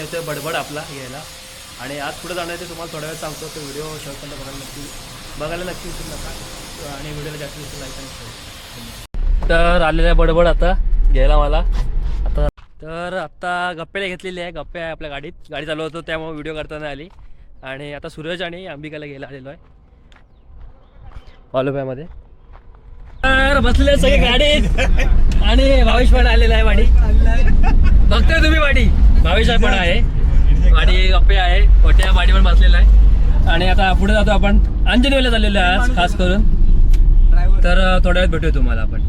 आता आत्ता बडबड आपला घ्यायला आणि आज पुढे जाणार आहे ते तुम्हाला थोड्या वेळ सांगतो. तो व्हिडिओ शेवटपर्यंत बघायला नक्की बघायला नक्की विसरू नका. आणि व्हिडिओला जास्तीत जास्त लाईक आणि तर आलेलं आहे बडबड आता घ्यायला मला. आता तर आत्ता गप्प्याला घेतलेली आहे. गप्प्या आहे आपल्या गाडीत. गाडी चालवतो त्यामुळे व्हिडिओ करताना आली. आणि आता सूरज आणि अंबिकाला घ्यायला आलेलो आहे. वालोप्यामध्ये तर बसले सगळे गाडीत. आणि भावेश पण आलेला आहे वाडी. बघताय तुम्ही वाडी. भावेश पण आहे. वाडी गप्पे आहे. मोठ्या वाडी पण बसलेला आहे. आणि आता पुढे जातो आपण. अंजनेला चाललेलो आहे आज खास करून. तर थोड्या वेळात भेटूया तुम्हाला आपण.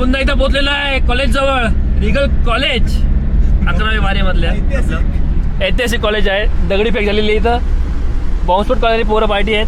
पुन्हा इथं पोहोचलेलो आहे कॉलेज जवळ रिगल कॉलेज अकरावी बारे मधल्या ऐतिहासिक कॉलेज आहे. दगडी फेक झालेली इथं. बॉम्बस्फोट कॉलेज पोरं पार्टी आहेत.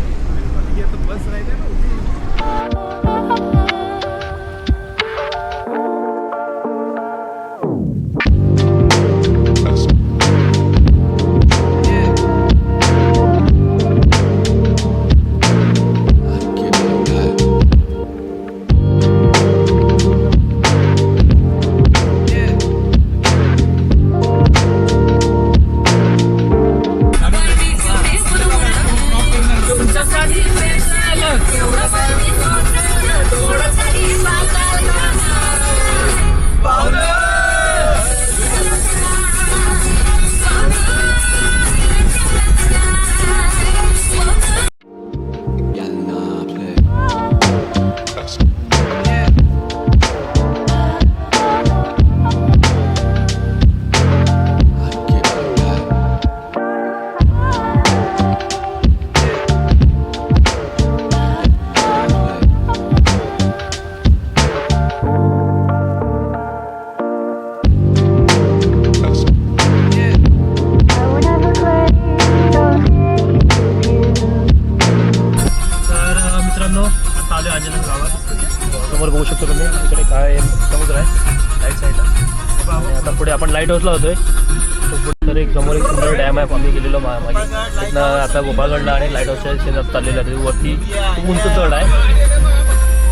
लाइट हाऊसला होतोय. तर एक समोर एक सुंदर डॅम आहे आम्ही गेलेलो मागे. तिथनं आता गोपाळगडला आणि लाइट हाऊसच्या शेतात चाललेलं आहे. वरती खूप उंच चढ आहे.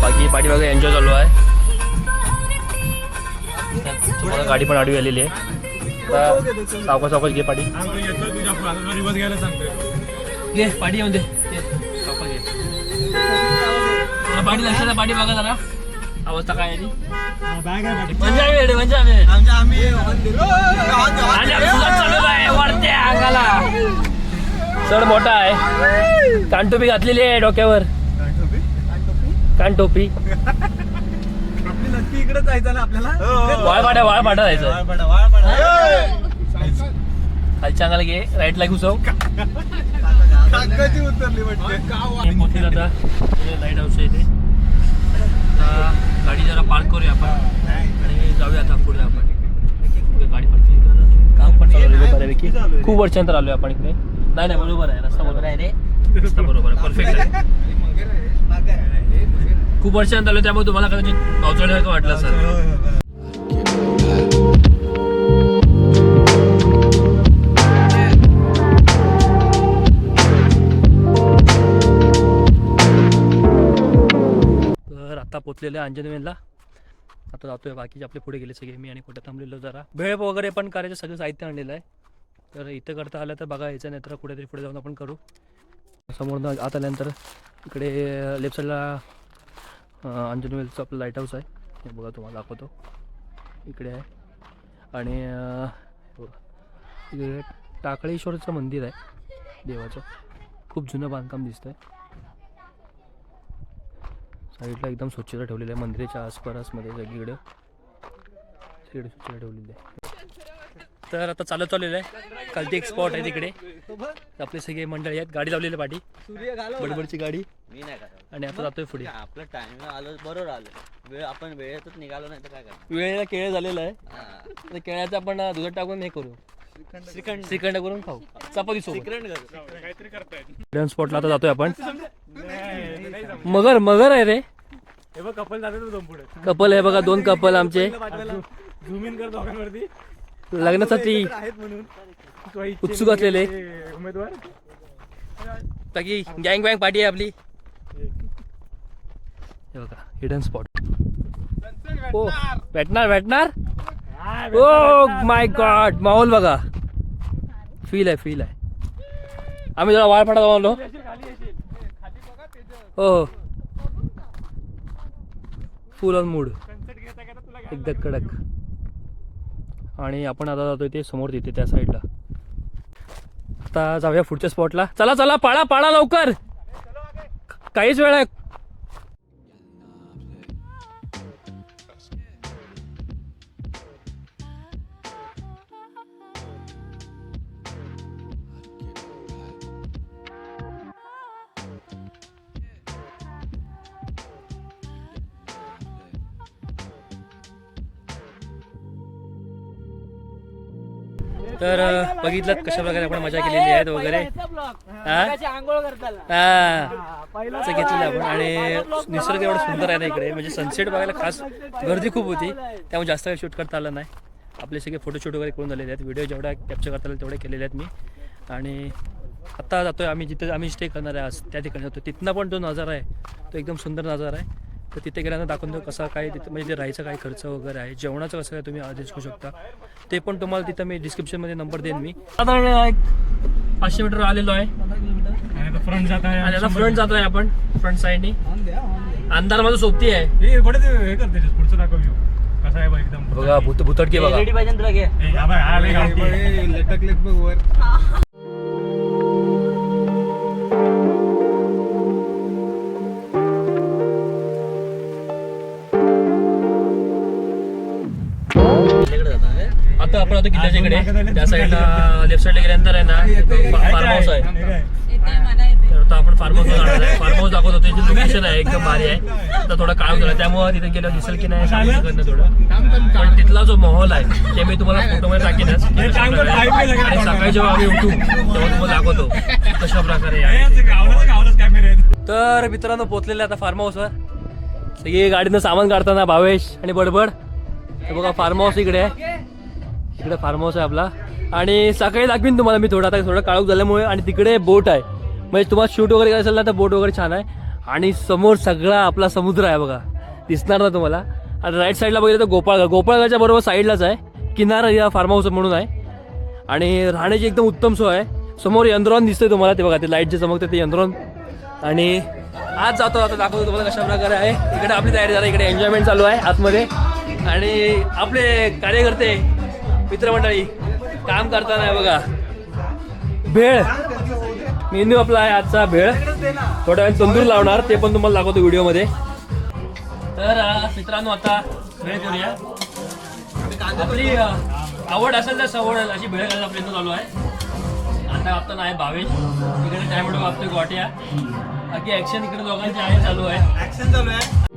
बाकी पाठीमागे एन्जॉय चालू आहे. तुम्हाला गाडी पण आडवी आलेली आहे. आता सावकाश सावकाश घे पाठी घे पाठी येऊन दे. पाठी लक्षात पाठी बघा जरा. अवस्था काय ती. आणि आम्ही चालू आहे वरत्या अंगाला. चढ मोठा आहे. कानटोपी घातलेली आहे डोक्यावर. कानटोपी इकडे जायचं ना आपल्याला. वाळपाटा वाळपाटा जायचं. खालच्या अंगाला घे राईटला घुसव. काकाची उतरली वाटते. हे मोठी जाता लाइट हाऊस आहे इथे आता गाडी जरा पार्क करूया आपण. आणि जाऊया आता पुढे आपण. पुढे गाडी पार्किंग काम पण चालू बऱ्यापैकी खूप वर्षांतर आलोय आपण इकडे. नाही नाही बरोबर आहे. रस्ता बरोबर आहे. रे रस्ता बरोबर आहे. परफेक्ट आहे. खूप वर्षांत आलो त्यामुळे तुम्हाला कदाचित पावसाळ्यासारखं वाटलं सर तर आहे अंजनेला आता जातोय बाकीचे आपले पुढे गेले सगळे मी आणि कुठे थांबलेलो जरा. भेळ वगैरे पण करायचं सगळं साहित्य आणलेलं आहे. तर इथं करता आलं तर बघा यायचं नाही तर कुठेतरी पुढे जाऊन आपण करू. समोर आत आल्यानंतर इकडे लेफ्ट साईडला अंजनवेलचं आपलं लाइट हाऊस आहे. हे बघा तुम्हाला दाखवतो. इकडे आहे. आणि टाकळेश्वरचं मंदिर आहे देवाचं. खूप जुनं बांधकाम दिसतं आहे साईडला एकदम स्वच्छता ठेवलेली आहे. मंदिराच्या आसपासमध्ये सगळीकडे. सगळीकडे स्वच्छता ठेवलेली आहे. तर आता चालत चाललेलं आहे. खालती एक स्पॉट आहे तिकडे. आपले सगळे मंडळी आहेत. गाडी लावलेली पाठी. बडबडची गाडी. मी नाही करत आणि आता जातोय पुढे. आपलं टाइम आलं बरोबर आलं. वेळ आपण वेळेतच निघालो नाही तर काय वेळेला केळ झालेलं आहे. केळ्याचं आपण दुधात टाकून हे करू. श्रीखंड श्रीखंड. करून खाऊ. चपाती सोबत श्रीखंड कर इंडियन स्पॉटला आता जातोय आपण. मगर मगर आहे रे. हे बघ कपल जाते तो पुढे. कपल आहे बघा दोन कपल आमचे. झूम इन कर दोघांवरती. लग्नासाठी आहेत म्हणून. तो इच्छेने उत्सुक असलेले. उमेदवार. बाकी गँग बँग पार्टी आहे आपली. हे बघा हिडन स्पॉट ओ भेटणार भेटणार. ओ माय गॉड माहोल बघा. फील आहे फील आहे. आम्ही जरा वाळफाटा जाऊन आलो. हो फुल ऑन मूड एकदम कडक. आणि आपण आता जातोय ते समोर तिथे त्या साईडला आता जाऊया पुढच्या स्पॉटला चला चला पाळा पाळा लवकर. काहीच वेळ आहे तर बघितलं कशा प्रकारे आपण मजा केलेली आहेत वगैरे. हा? हा घेतलेलं आपण. आणि निसर्ग एवढा सुंदर आहे ना इकडे. म्हणजे सनसेट बघायला खास गर्दी खूप होती. त्यामुळे जास्त काही शूट करता आलं नाही. आपले सगळे फोटोशूट वगैरे करून झालेले आहेत. व्हिडिओ जेवढा कॅप्चर करता आले तेवढे केलेले आहेत मी. आणि आत्ता जातोय आम्ही जिथे आम्ही स्टे करणार आहे आज. त्या ठिकाणी जातो तिथनं पण तो नजारा आहे तो एकदम सुंदर नजारा आहे. तर तिथे गेल्यानंतर दाखवून देऊ कसा काय तिथे म्हणजे राहायचा काय खर्च वगैरे आहे जेवणाचं कसं काय तुम्ही आधी शिकू शकता ते पण तुम्हाला तिथं मी डिस्क्रिप्शनमध्ये नंबर देईन मी. साधारण एक पाचशे मीटर आलेलो आहे. फ्रंट जात आहे आणि आता फ्रंट जातोय आपण फ्रंट साईडनी अंधार माझं सोबती आहे. हे हे करते पुढचं दाखव view. कसा आहे बा एकदम. बघा भूत भूतडके बघा. पाहिजे तुला. लटकलेत बघ वर. आता आपण आता किल्ल्याच्या इकडे त्या साईडला लेफ्ट साईडला गेल्यानंतर आहे ना फार्म हाऊस आहे? तर आता आपण फार्म हाऊस जाणार आहे. फार्म हाऊस दाखवत होते लोकेशन आहे एकदम भारी आहे. आता थोडा काळ झाला त्यामुळे तिथे गेलं दिसेल की नाही सांगू. शकत नाही थोडं. पण तिथला जो माहोल आहे ते मी तुम्हाला फोटोमध्ये टाकेनच. आणि सकाळी जेव्हा आम्ही उठू तेव्हा तुम्हाला दाखवतो कशा प्रकारे हे तर मित्रांनो पोचलेले आता फार्म हाऊसवर सगळे गाडीनं सामान काढताना भावेश आणि बडबड. हे बघा फार्म हाऊस इकडे आहे. तिकडे फार्म हाऊस आहे आपला. आणि सकाळी दाखवीन तुम्हाला मी थोडं. आता थोडं काळोख झाल्यामुळे आणि तिकडे बोट आहे. म्हणजे तुम्हाला शूट वगैरे करायचं असेल ना तर बोट वगैरे छान आहे. आणि समोर सगळा आपला समुद्र आहे बघा. दिसणार ना तुम्हाला? आणि राईट साईडला बघितलं तर गोपाळगड. गोपाळगडच्या बरोबर साईडलाच आहे. किनारा या फार्म हाऊस म्हणून आहे. आणि राहण्याची एकदम उत्तम सोय आहे. समोर यंत्रण दिसतंय तुम्हाला. ते बघा ते लाइट जे चमकते ते यंत्रण आणि आज जातो आता. दाखवतो तुम्हाला कशा प्रकारे आहे. इकडे आपली तयारी झाली. इकडे एन्जॉयमेंट चालू आहे आतमध्ये. आणि आपले कार्यकर्ते मित्रमंडळी काम करताना आहे बघा. भेळ. मेन्यू आपला आहे आजचा भेळ. थोड्या वेळ तंदूर लावणार ते पण तुम्हाला दाखवतो व्हिडिओमध्ये. तर मित्रांनो आता भेळ करूया. आपली आवड असेल तर सवड अशी भेळ करायचा प्रयत्न चालू आहे. आता आपण आहे भावेश. इकडे टॅमॅटो आपले गोट्या. बाकी ऍक्शन इकडे दोघांचे आहे चालू आहे. ऍक्शन चालू आहे.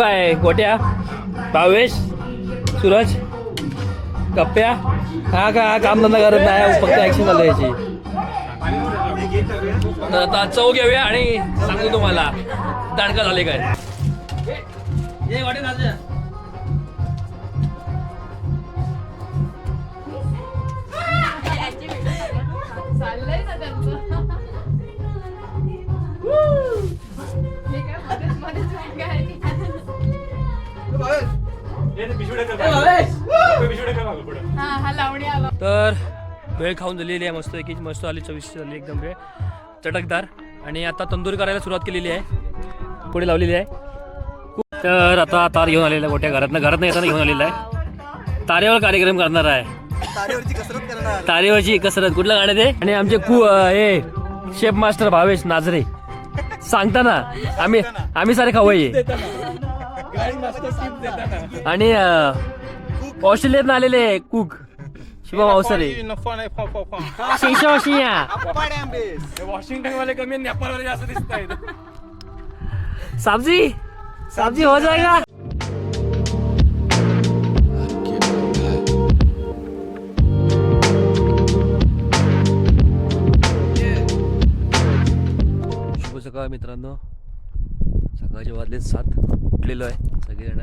फुगबा आहे गोट्या. भावेश सूरज कप्प्या हा का हा कामधंदा करत नाही फक्त ऍक्शन चालू याची तर आता चव घेऊया आणि सांगू तुम्हाला. दाडका झाले काय? हे. हा हा लावणी आला. तर वेळ खाऊन झालेली आहे मस्त की मस्त आली चविष्ट झाली एकदम वेळ चटकदार. आणि आता तंदूरी करायला सुरुवात केलेली आहे. पुढे लावलेली आहे. तर आता तार घेऊन आलेला आहे मोठ्या घरातनं. घरातनं येताना घेऊन आलेला आहे. तारेवर कार्यक्रम करणार आहे. तारेवरची कसरत कुठलं गाणं ते? आणि आमचे कु हे शेफ मास्टर भावेश नाझरे सांगताना. आम्ही आम्ही सारे खवय्ये आणि अं, ऑस्ट्रेलियातनं आलेले कुक फा फा फा. वॉशिंग्टन वाले कमी नेपाळ वाले जास्त दिसत आहेत. साबजी साबजी हो जाएगा. शुभ सकाळ मित्रांनो. सकाळचे वाजले सात उठलेलो आहे सगळेजण.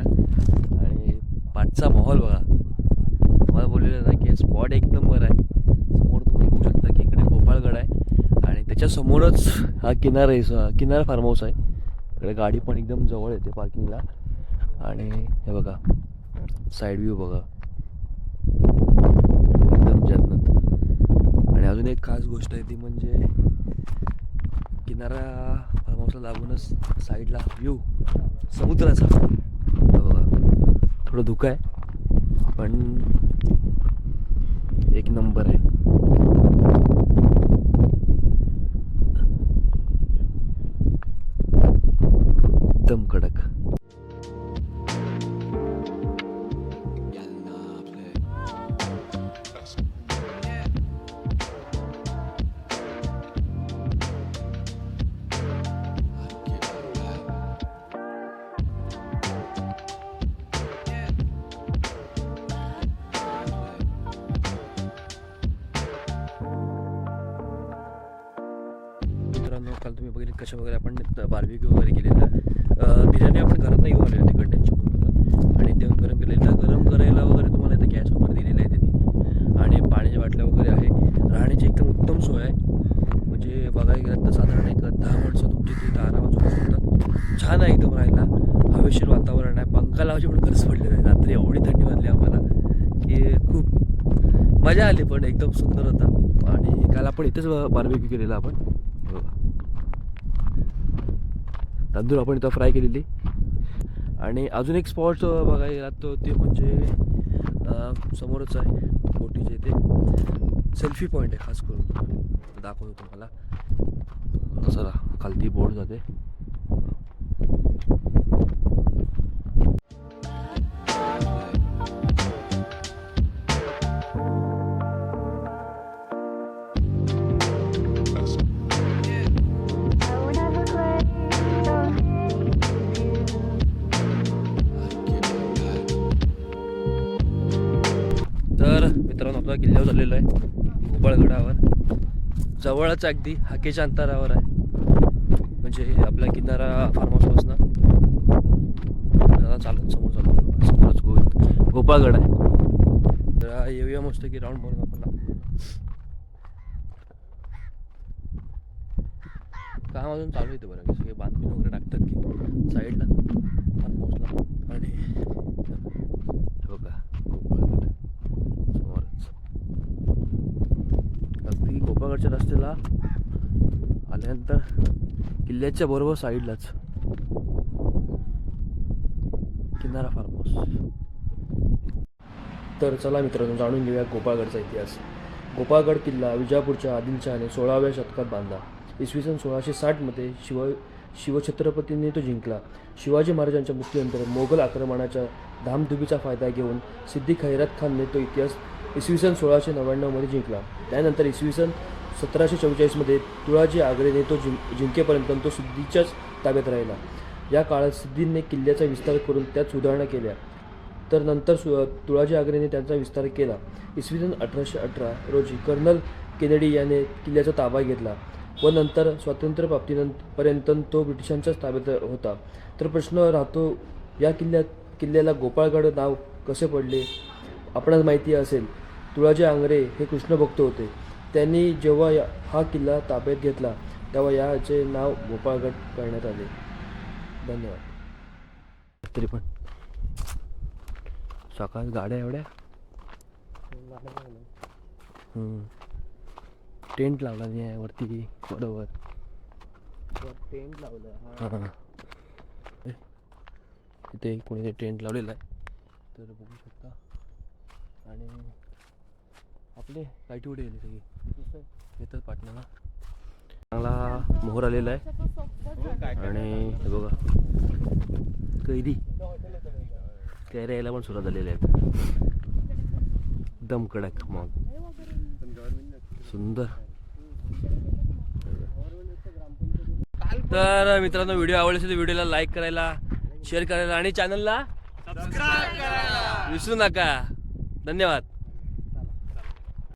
आणि पाठचा माहोल बघा. तुम्हाला बोललेलं ना की स्पॉट एक नंबर आहे. समोर तुम्ही बघू शकता की इकडे गोपाळगड आहे. आणि त्याच्यासमोरच हा किनारा आहे किनार किनारा फार्म हाऊस आहे. इकडे गाडी पण एकदम जवळ येते पार्किंगला आणि हे बघा साईड व्ह्यू बघा. एकदम जन्नत. आणि अजून एक खास गोष्ट आहे ती म्हणजे किनारा हाऊसला लागूनच साईडला व्ह्यू समुद्राचा. बघा थोडं धुकं आहे पण एक नंबर आहे. वगैरे कशा वगैरे आपण बार्बिक्यू वगैरे केलेला बिर्याणी आपण घरात नाही घेऊन आलेली होती कंटेनची आणि ते गरम केलेलं गरम करायला वगैरे तुम्हाला इथं गॅस वगैरे दिलेला आहे त्यांनी आणि पाण्याच्या बाटल्या वगैरे आहे. राहण्याची एकदम उत्तम सोय आहे. म्हणजे बघायला गेलं तर साधारण एक दहा माणसं तुमची तिथं आरामात झोपू शकतात. छान आहे एकदम राहायला. हवेशीर वातावरण आहे. पंखा लावायची पण गरज पडली नाही. रात्री एवढी थंडी वाजली आम्हाला. की खूप मजा आली पण एकदम सुंदर होता. आणि काल आपण इथेच बार्बिक्यू केलेला आपण हे बघा. तांदूळ आपण इथं फ्राय केलेली. आणि अजून एक स्पॉट बघायला गेला तो ते म्हणजे समोरच आहे बोटीचे इथे. सेल्फी पॉईंट आहे खास करून. दाखवतो तुम्हाला. चला खालती बोर्ड जाते. जवळच अगदी हाकेच्या अंतरावर आहे. म्हणजे आपला किनारा फार्म हाऊसपासून चालत समोर चालतो समोरच गो गोपाळगड आहे. तर येऊया मस्त की राऊंड मारून आपण. काम अजून चालू येते बरं. सगळे बांधणी वगैरे टाकतात की साईडला फार्म हाऊसला आणि हे बघा गोपाळगड समोरच अगदी रस्त्याला आल्यानंतर किल्ल्याच्या बरोबर साईडलाच किनारा फार्म हाऊस तर चला मित्रांनो जाणून घेऊया गोपाळगडचा इतिहास. गोपाळगड किल्ला विजापूरच्या आदिलशहाने सोळाव्या शतकात बांधला. इसवी सन सोळाशे साठमध्ये शिव शिवछत्रपतींनी तो जिंकला. शिवाजी महाराजांच्या मृत्यूनंतर मोगल आक्रमणाच्या धामधुबीचा फायदा घेऊन सिद्दी खैरात खानने तो इतिहास इसवी सन सोळाशे नव्याण्णवमध्ये जिंकला. त्यानंतर इसवी सन सतराशे चव्वेचाळीसमध्ये तुळाजी आग्रेने तो जिंक जिंकेपर्यंत तो सिद्धीच्याच ताब्यात राहिला. या काळात सिद्धींनी किल्ल्याचा विस्तार करून त्यात सुधारणा केल्या. तर नंतर सु तुळाजी आग्रेने त्यांचा विस्तार केला. इसवी सन अठराशे अठरा रोजी कर्नल केनेडी याने किल्ल्याचा ताबा घेतला व नंतर स्वातंत्र्यप्राप्तीनंतपर्यंत तो ब्रिटिशांच्याच ताब्यात होता. तर प्रश्न राहतो या किल्ल्यात किल्ल्याला गोपाळगड नाव कसे पडले? आपणास माहिती असेल तुळाजी आंग्रे हे कृष्णभक्त होते. त्यांनी जेव्हा या हा किल्ला ताब्यात घेतला तेव्हा याचे नाव गोपाळगड करण्यात आले. धन्यवाद. तरी पण. सकाळ गाड्या एवढ्या. टेंट लावला नाही आहे वरती बरोबर. टेंट लावलं हा. हां इथे कोणी टेंट लावलेला आहे. तर बघू शकता. आणि आपले लाईटी उडे गेली सगळी. येतात पाटण्याला चांगला मोहर आलेला आहे. आणि हे बघा. कैरी कैऱ्या यायला पण सुरुवात झालेल्या आहेत एकदम कडक मग. सुंदर. तर मित्रांनो व्हिडिओ आवडला असेल तर व्हिडिओला लाईक करायला शेअर करायला आणि चॅनलला विसरू नका. धन्यवाद.